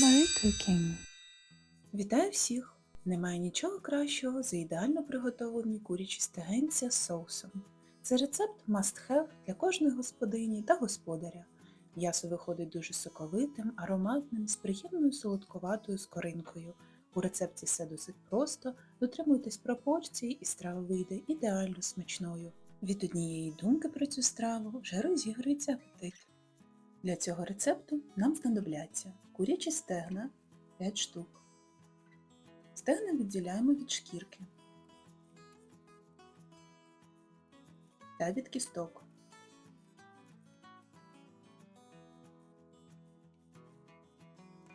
Marie. Вітаю всіх! Немає нічого кращого за ідеально приготовлені курячі стегенця з соусом. Це рецепт must have для кожної господині та господаря. М'ясо виходить дуже соковитим, ароматним, з приємною солодковатою скоринкою. У рецепті все досить просто, дотримуйтесь пропорцій і страва вийде ідеально смачною. Від однієї думки про цю страву вже розігрується апетит. Для цього рецепту нам знадобляться курячі стегна 5 штук. Стегна відділяємо від шкірки та від кісток.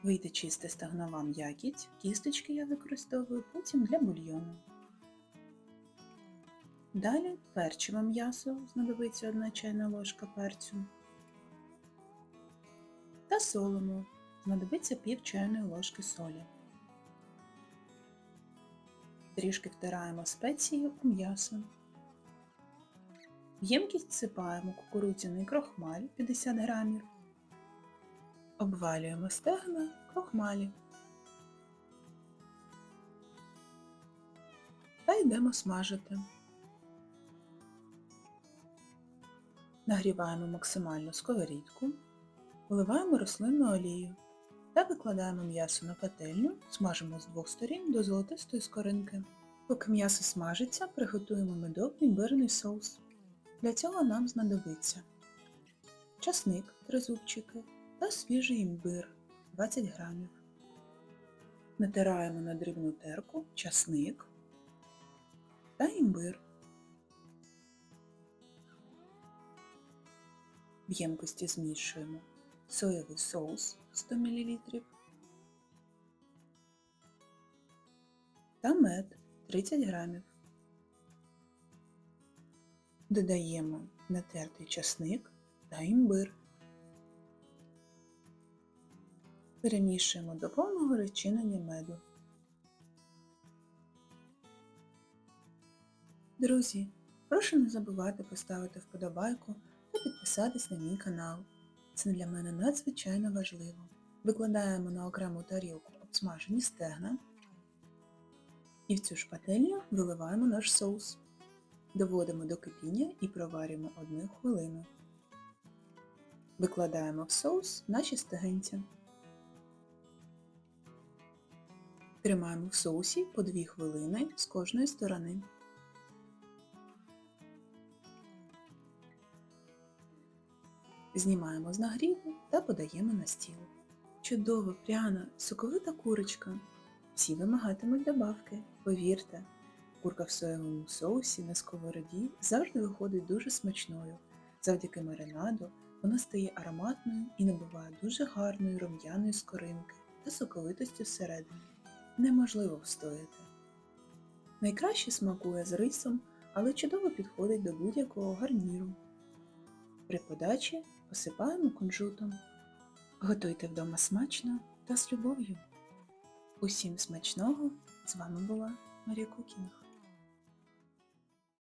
Вийде чисте стегнова м'якіть, кісточки я використовую потім для бульйону. Далі перчимо м'ясо, знадобиться 1 чайна ложка перцю. Та солимо, знадобиться пів чайної ложки солі. Трішки втираємо спеції у м'ясо. В ємкість всипаємо кукурудзяний крохмаль 50 грамів. Обвалюємо стегна крохмалі. Та йдемо смажити. Нагріваємо максимально сковорідку, вливаємо рослинну олію та викладаємо м'ясо на пательню, смажимо з двох сторін до золотистої скоринки. Поки м'ясо смажиться, приготуємо медовий імбирний соус. Для цього нам знадобиться часник 3 зубчики та свіжий імбир 20 грамів. Натираємо на дрібну терку часник та імбир. В ємкості змішуємо соєвий соус 100 мл та мед 30 грамів. Додаємо натертий часник та імбир. Перемішуємо до повного розчинення меду. Друзі, прошу не забувати поставити вподобайку та підписатись на мій канал. Це для мене надзвичайно важливо. Викладаємо на окрему тарілку обсмажені стегна і в цю ж пательню виливаємо наш соус. Доводимо до кипіння і проварюємо одну хвилину. Викладаємо в соус наші стегенця. Тримаємо в соусі по 2 хвилини з кожної сторони. Знімаємо з нагріву та подаємо на стіл. Чудова, пряна, соковита курочка. Всі вимагатимуть добавки, повірте. Курка в соєвому соусі на сковороді завжди виходить дуже смачною. Завдяки маринаду вона стає ароматною і набуває дуже гарної рум'яної скоринки та соковитості всередині. Неможливо встояти. Найкраще смакує з рисом, але чудово підходить до будь-якого гарніру. При подачі посипаємо кунжутом. Готуйте вдома смачно та з любов'ю. Усім смачного! З вами була Марія Кукінг.